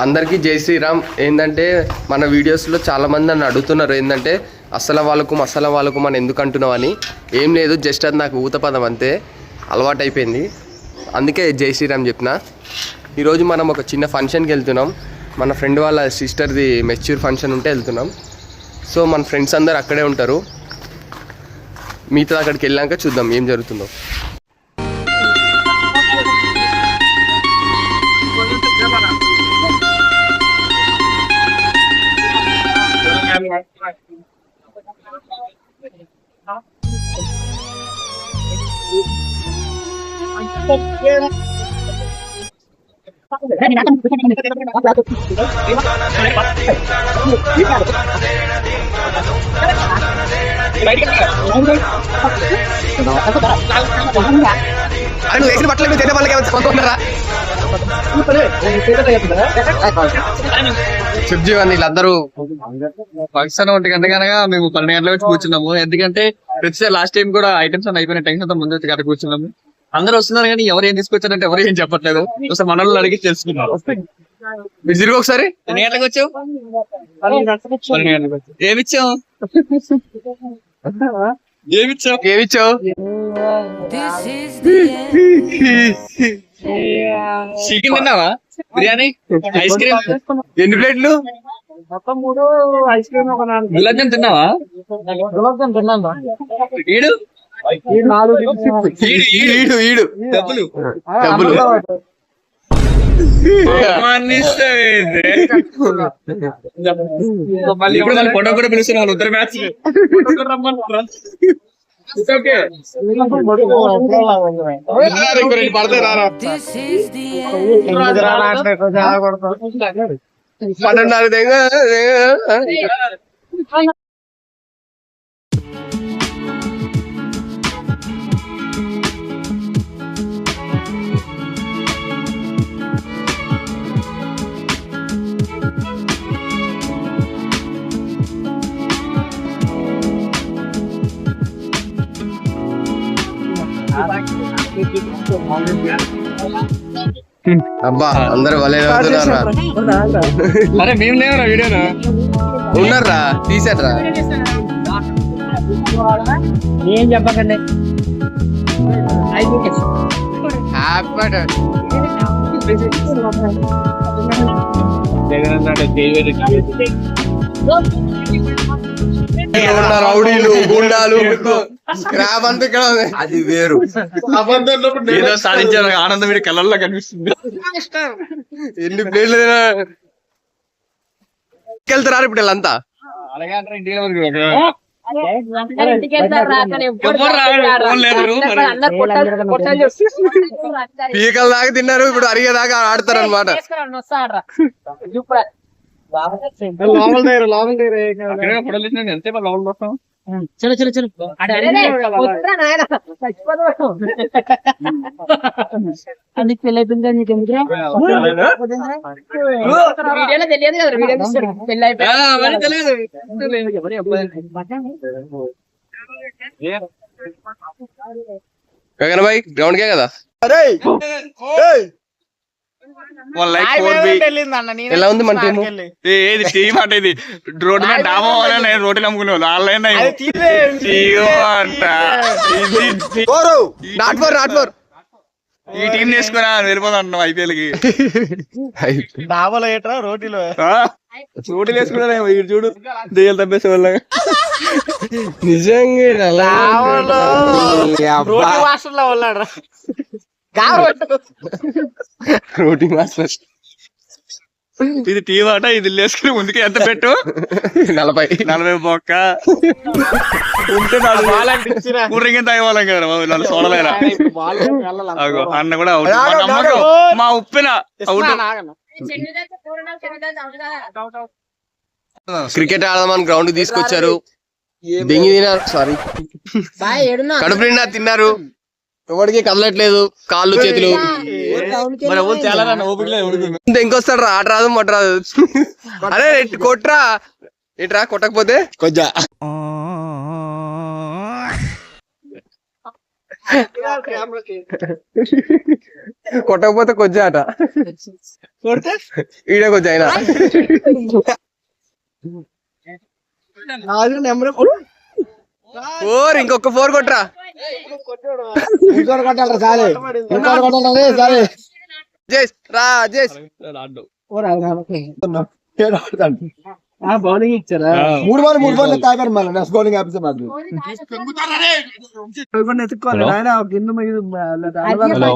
అందరికీ జై శ్రీరామ్. ఏంటంటే మన వీడియోస్లో చాలామంది నన్ను అడుగుతున్నారు ఏంటంటే అసలు వాళ్ళకు మసాలా వాళ్ళకు మనం ఎందుకు అంటున్నావు అని. ఏం లేదు జస్ట్ అది నాకు ఊత పదం అంతే. అలవాటైపోయింది. అందుకే జై శ్రీరామ్ చెప్పిన. ఈరోజు మనం ఒక చిన్న ఫంక్షన్కి వెళ్తున్నాం. మన ఫ్రెండ్ వాళ్ళ సిస్టర్ది మెచ్యూర్ ఫంక్షన్ ఉంటే వెళ్తున్నాం. సో మన ఫ్రెండ్స్ అందరు అక్కడే ఉంటారు. మిగతా అక్కడికి వెళ్ళాక చూద్దాం ఏం జరుగుతుందో. అండ్ వేసిన బట్టలు మీరు తినే వాళ్ళకి కొనుక్కున్నారా సుబ్జీ అని వీళ్ళందరూ పాకిస్తాన్ ఒకటి గంట కనుక మేము పన్నెండు గంటల వచ్చి కూర్చున్నాము. ఎందుకంటే ప్రతిసారి లాస్ట్ టైం కూడా ఐటమ్స్ అన్ని అయిపోయిన టెన్షన్ అంతా ముందు వచ్చి కదా కూర్చున్నాము. అందరూ వస్తున్నారు కానీ ఎవరు ఏం తీసుకొచ్చారంటే ఎవరు ఏం చెప్పట్లేదు. ఒకసారి మనల్ని అడిగి తెలుసుకున్నాం మీరు తిరిగి ఒకసారి. ఎన్ని గంటలకు వచ్చావు. ఏమిచ్చావు? ఏమిచ్చావు? ఏమిచ్చావు? చికెన్ తిన్నావా? బిర్యానీ? Ice cream? ఎన్ని ప్లేట్లు? మొత్తం మూడు ఐస్ క్రీమ్ ఒక గులాబ్ జామ్ తిన్నావా? గులాబ్ జామ్ తిన్నాను ఈడు? ఈడు ఈడు ఈడు ఈడు డబ్బులు. డబ్బులు. ఇప్పుడు మన ఫోటో కూడా పిలుస్తున్నారు వాళ్ళు ఉత్తర మ్యాచ్ పన్నెండున్నర అబ్బా అందరు భలే అరే మేము లేవరా వీడియోలో? ఉన్నారా తీసారా ఏం చెప్పకండి. రౌడీలు గుండాలు ఇక్కడ అది వేరు ఏదో సాధించారు ఆనందం వీడి కళ్ళల్లో కనిపిస్తుంది ఎన్ని ప్లేట్లు వెళ్తారా ఇప్పుడు వీళ్ళంతా అలాగే అంటారా ఇంటికి మరి. పీకల దాకా తిన్నారు ఇప్పుడు అరిగేదాకా ఆడతారు అనమాట లోపల దగ్గర లోపల దగ్గర అక్కడే ఫోటోలు తీసినా ఎంత లోపల కోసం చలో చలో చలో. అందుకు పెళ్ళి అయిపోయింది నీకు ఎందుకురా? వీడియోలో తెలియదు కదా వీడియో తీస్తాడు. పెళ్ళి అయిపోయి గగన్ భాయ్ గ్రౌండ్ కే కదా? వన్ లైక్ ఫోర్ బి ఎలా ఉంది మన టీము ఏది టీమ్ అంటే ఇది. రోడ్డు మీద డాబా వాళ్ళ నేను రోటీలు అమ్ముకునే ఆన్లైన్ అంట. ఇది నాట్ ఫోర్ నాట్ ఫోర్. ఈ టీం తీసుకున్నా వెళ్ళిపోతా అంటున్నాం ఐపీఎల్కి. డాబాలో ఏట్రా? రోటీలో. రోటీలు వేసుకున్నా వీడు చూడు. దెయ్యాలు తప్పేసే వాళ్ళ నిజంగా రోటీ ఉన్నాడు రోటీ మాస్టర్. ఇది టీం ఆట ఇది వేసుకుని ముందుకి ఎంత పెట్టు? నలభై. నలభై బొక్క. ఉంటే నాలుగు. కూల్ డ్రింక్ తాగే వాళ్ళం కదా బాబు, నాలుగు సోడలేరా అగో, అన్న కూడా అవుట్ మా ఉప్పిన అవుట్ క్రికెట్ ఆడదామని గ్రౌండ్ తీసుకొచ్చారు. దెంగి తినారు సారీ కడుపు నిండా తిన్నారు. ఎవరికి కదలట్లేదు కాళ్ళు చేతులు. చాలా ఓపిక లేదు ఇంకొస్తాడు రా ఆట రాదు మొట్ట రాదు. అరే కొట్రా. ఇట్రా కొట్టకపోతే? కొంచెం కొట్టకపోతే కొంచెం ఆట. ఈడే కొంచెం అయినా ఫోర్ ఇంకొక ఫోర్ కొట్రా. జేస్ రా జేస్ బౌలింగ్ ఇచ్చారా? మూడు బాల్ మూడు బాల్ తాగారు మళ్ళీ. నెక్స్ట్ బౌలింగ్ మాకు. ఎత్తుకోవాలి ఆయన గిన్నె హలో?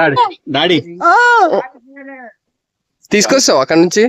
డాడీ. డాడీ తీసుకొస్తావు అక్కడ నుంచి?